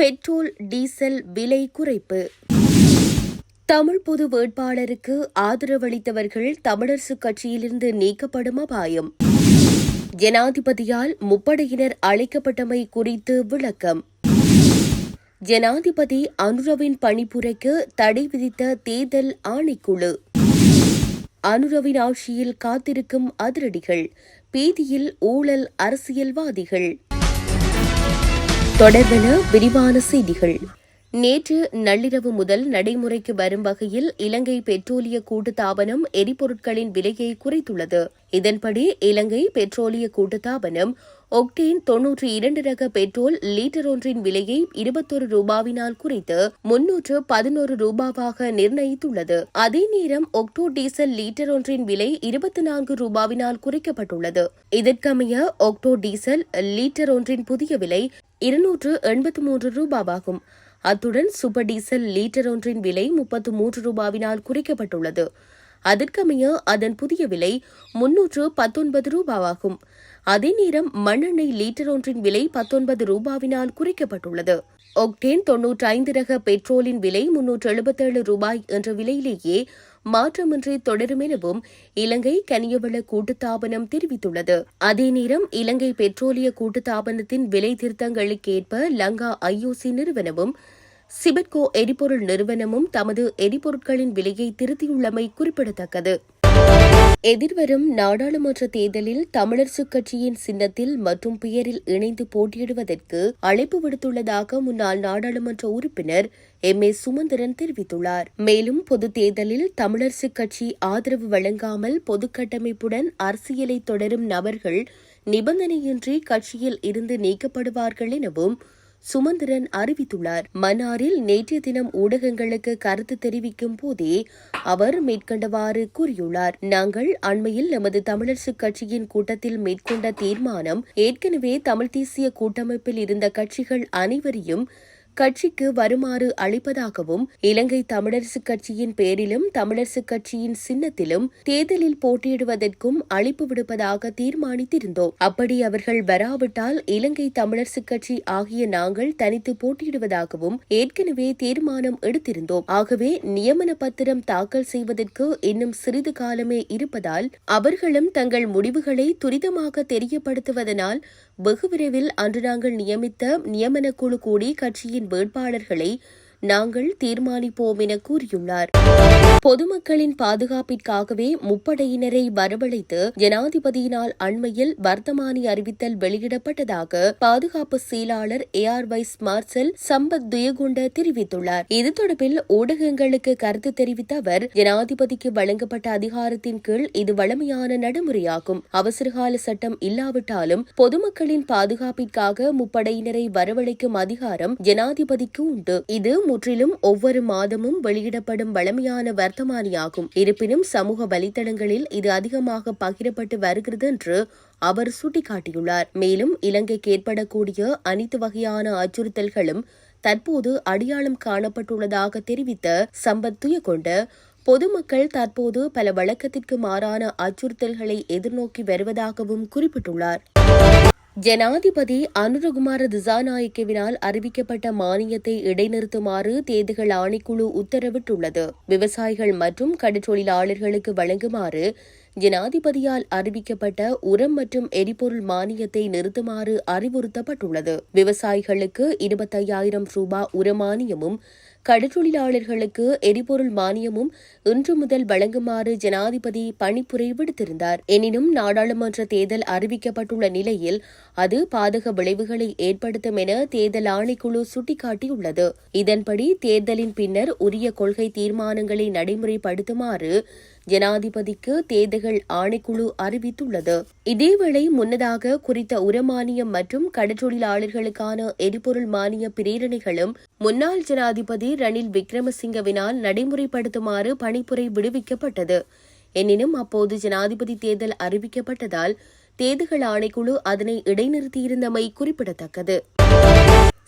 Petrol diesel விலை குறைப்பு. தமிழ் பொது வேட்பாளருக்கு ஆதரவளித்தவர்கள் தமிழரசுக் கட்சியிலிருந்து நீக்கப்படும் அபாயம். ஜனாதிபதியால் முப்படையினர் அழைக்கப்பட்டமை குறித்து விளக்கம். ஜனாதிபதி அனுரவின் பணிப்புரைக்கு தடை விதித்த தேர்தல் ஆணைக்குழு. அனுரவின் ஆட்சியில் காத்திருக்கும் அதிரடிகள் பீதியில் ஊழல் அரசியல்வாதிகள். தொடர்பென விரிவான செய்திகள். நேற்று நள்ளிரவு முதல் நடைமுறைக்கு வரும் வகையில் இலங்கை பெட்ரோலிய கூட்டுத்தாபனம் எரிபொருட்களின் விலையை குறைத்துள்ளது. இதன்படி இலங்கை பெட்ரோலிய கூட்டுத்தாபனம் ஒக்டேன் தொன்னூற்றி இரண்டு ரக பெட்ரோல் லீட்டர் ஒன்றின் விலையை இருபத்தொரு ரூபாவினால் குறைத்து முன்னூற்று பதினோரு ரூபாவாக நிர்ணயித்துள்ளது. அதே நேரம் ஒக்டோ டீசல் லீட்டர் ஒன்றின் விலை இருபத்தி நான்கு ரூபாவினால் குறைக்கப்பட்டுள்ளது. இதற்கமைய ஒக்டோ டீசல் லீட்டர் ஒன்றின் புதிய விலை இருநூற்று எண்பத்து மூன்று ரூபாவாகும். அத்துடன் சூப்பர் டீசல் லீட்டர் ஒன்றின் விலை முப்பத்து மூன்று ரூபாவினால் குறைக்கப்பட்டுள்ளது. அதற்கமைய அதன் புதிய விலை முன்னூற்று பத்தொன்பது ரூபாவாகும். அதே நேரம் மண்ணெண்ணெய் லீட்டர் ஒன்றின் விலை பத்தொன்பது ரூபாவினால் குறைக்கப்பட்டுள்ளது. ஒக்டேன் தொன்னூற்றி ஐந்து ரக பெட்ரோலின் விலை முன்னூற்று எழுபத்தேழு ரூபாய் என்ற விலையிலேயே மாற்றமின்றி தொடரும் எனவும் இலங்கை கனியவள கூட்டுத்தாபனம் தெரிவித்துள்ளது. அதே நேரம் இலங்கை பெட்ரோலிய கூட்டுத்தாபனத்தின் விலை திருத்தங்களுக்கேற்ப லங்கா ஐஓசி நிறுவனமும் சிபட்கோ எரிபொருள் நிறுவனமும் தமது எரிபொருட்களின் விலையை திருத்தியுள்ளமை குறிப்பிடத்தக்கது. எதிர்வரும் நாடாளுமன்ற தேர்தலில் தமிழரசுக் கட்சியின் சின்னத்தில் மற்றும் பெயரில் இணைந்து போட்டியிடுவதற்கு அழைப்பு விடுத்துள்ளதாக முன்னாள் நாடாளுமன்ற உறுப்பினர் எம். ஏ. சுமந்திரன் தெரிவித்துள்ளார். மேலும் பொது தேர்தலில் தமிழரசுக் கட்சி ஆதரவு வழங்காமல் பொதுக்கட்டமைப்புடன் அரசியலை தொடரும் நபர்கள் நிபந்தனையின்றி கட்சியில் இருந்து நீக்கப்படுவார்கள் எனவும் சுமந்திரன் அறிவித்துள்ளார். மன்னாரில் நேற்றைய தினம் ஊடகங்களுக்கு கருத்து தெரிவிக்கும் போதே அவர் மேற்கண்டவாறு கூறியுள்ளார். நாங்கள் அண்மையில் நமது தமிழரசுக் கட்சியின் கூட்டத்தில் மேற்கொண்ட தீர்மானம் ஏற்கனவே தமிழ் தேசிய கூட்டமைப்பில் இருந்த கட்சிகள் அனைவரையும் கட்சிக்கு வருமாறு அளிப்பதாகவும் இலங்கை தமிழரசுக் கட்சியின் பேரிலும் தமிழரசுக் கட்சியின் சின்னத்திலும் தேர்தலில் போட்டியிடுவதற்கும் அழைப்பு விடுப்பதாக தீர்மானித்திருந்தோம். அப்படி அவர்கள் வராவிட்டால் இலங்கை தமிழரசுக் கட்சி ஆகிய நாங்கள் தனித்து போட்டியிடுவதாகவும் ஏற்கனவே தீர்மானம் எடுத்திருந்தோம். ஆகவே நியமன பத்திரம் தாக்கல் செய்வதற்கு இன்னும் சிறிது காலமே இருப்பதால் அவர்களும் தங்கள் முடிவுகளை துரிதமாக தெரியப்படுத்துவதனால் வெகு விரைவில் அன்று நாங்கள் நியமித்த நியமன குழு கூடி கட்சியின் வேட்பாளர்களை நாங்கள் தீர்மானிப்போம் என கூறியுள்ளார். பொதுமக்களின் பாதுகாப்பிற்காகவே முப்படையினரை வரவழைத்து ஜனாதிபதியினால் அண்மையில் வர்த்தமானி அறிவித்தல் வெளியிடப்பட்டதாக பாதுகாப்பு செயலாளர் air vice marshal Sampath Thuyacontha தெரிவித்துள்ளார். இது தொடர்பில் ஊடகங்களுக்கு கருத்து தெரிவித்த அவர் ஜனாதிபதிக்கு வழங்கப்பட்ட அதிகாரத்தின் கீழ் இது வழமையான நடைமுறையாகும். அவசரகால சட்டம் இல்லாவிட்டாலும் பொதுமக்களின் பாதுகாப்பிற்காக முப்படையினரை வரவழைக்கும் அதிகாரம் ஜனாதிபதிக்கு உண்டு. இது முற்றிலும் ஒவ்வொரு மாதமும் வெளியிடப்படும் வழமையான வர்த்தமானியாகும் இருப்பினும் சமூக வலைதளங்களில் இது அதிகமாக பகிரப்பட்டு வருகிறது என்று அவர் சுட்டிக்காட்டியுள்ளார். மேலும் இலங்கைக்கு ஏற்படக்கூடிய அனைத்து வகையான அச்சுறுத்தல்களும் தற்போது அடையாளம் காணப்பட்டுள்ளதாக தெரிவித்த சம்பத் துயக்கொண்ட பொதுமக்கள் தற்போது பல வழக்கத்திற்கு மாறான அச்சுறுத்தல்களை எதிர்நோக்கி வருவதாகவும் குறிப்பிட்டுள்ளார். ஜனாதிபதி அனுரகுமார திசாநாயக்கவினால் அறிவிக்கப்பட்ட மானியத்தை இடைநிறுத்துமாறு தேர்தல் ஆணைக்குழு உத்தரவிட்டுள்ளது. விவசாயிகள் மற்றும் கடற்றொழிலாளர்களுக்கு வழங்குமாறு ஜனாதிபதியால் அறிவிக்கப்பட்ட உரம் மற்றும் எரிபொருள் மானியத்தை நிறுத்துமாறு அறிவுறுத்தப்பட்டுள்ளது. விவசாயிகளுக்கு இருபத்தையாயிரம் ரூபாய் உரமானியமும் கடற்றொழிலாளர்களுக்கு எரிபொருள் மானியமும் இன்று முதல் வழங்குமாறு ஜனாதிபதி பணிப்புரை விடுத்திருந்தார். எனினும் நாடாளுமன்ற தேர்தல் அறிவிக்கப்பட்டுள்ள நிலையில் அது பாதக விளைவுகளை ஏற்படுத்தும் என தேர்தல் ஆணைக்குழு சுட்டிக்காட்டியுள்ளது. இதன்படி தேர்தலின் பின்னர் உரிய கொள்கை தீர்மானங்களை நடைமுறைப்படுத்துமாறு ஜனாதிபதிக்கு தேர்தல்கள் ஆணைக்குழு அறிவித்துள்ளது. இதேவேளை முன்னதாக குறித்த உரமானியம் மற்றும் கடற்றொழிலாளர்களுக்கான எரிபொருள் மானிய பிரேரணைகளும் முன்னாள் ஜனாதிபதி ரணில் விக்ரமசிங்கவினால் நடைமுறைப்படுத்துமாறு பணிப்புரை விடுவிக்கப்பட்டது. எனினும் அப்போது ஜனாதிபதி தேர்தல் அறிவிக்கப்பட்டதால் தேர்தல்கள் ஆணைக்குழு அதனை இடைநிறுத்தியிருந்தமை குறிப்பிடத்தக்கது.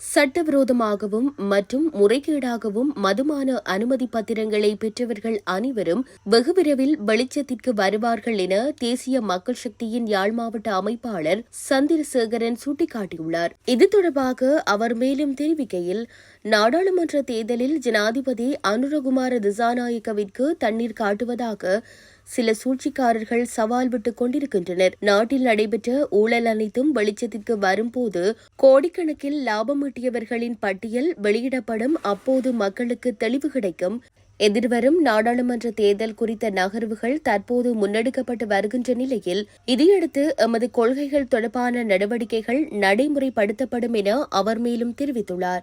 சட்டவிரோதமாகவும் மற்றும் முறைகேடாகவும் மதுமான அனுமதி பத்திரங்களை பெற்றவர்கள் அனைவரும் வெகு விரைவில் வெளிச்சத்திற்கு வருவார்கள் என தேசிய மக்கள் சக்தியின் யாழ் மாவட்ட அமைப்பாளர் சந்திரசேகரன் சுட்டிக்காட்டியுள்ளார். இது தொடர்பாக அவர் மேலும் தெரிவிக்கையில் நாடாளுமன்ற தேர்தலில் ஜனாதிபதி அனுரகுமார திசாநாயக்கவிற்கு தண்ணீர் காட்டுவதாக சில சூழ்ச்சிக்காரர்கள் சவால் விட்டுக் கொண்டிருக்கின்றனர். நாட்டில் நடைபெற்ற ஊழல் அனைத்தும் வெளிச்சத்திற்கு வரும்போது கோடிக்கணக்கில் லாபம் ஈட்டியவர்களின் பட்டியல் வெளியிடப்படும். அப்போது மக்களுக்கு தெளிவு கிடைக்கும். எதிர்வரும் நாடாளுமன்ற தேர்தல் குறித்த நகர்வுகள் தற்போது முன்னெடுக்கப்பட்டு வருகின்ற நிலையில் இதையடுத்து எமது கொள்கைகள் தொடர்பான நடவடிக்கைகள் நடைமுறைப்படுத்தப்படும் என அவர் மேலும் தெரிவித்துள்ளார்.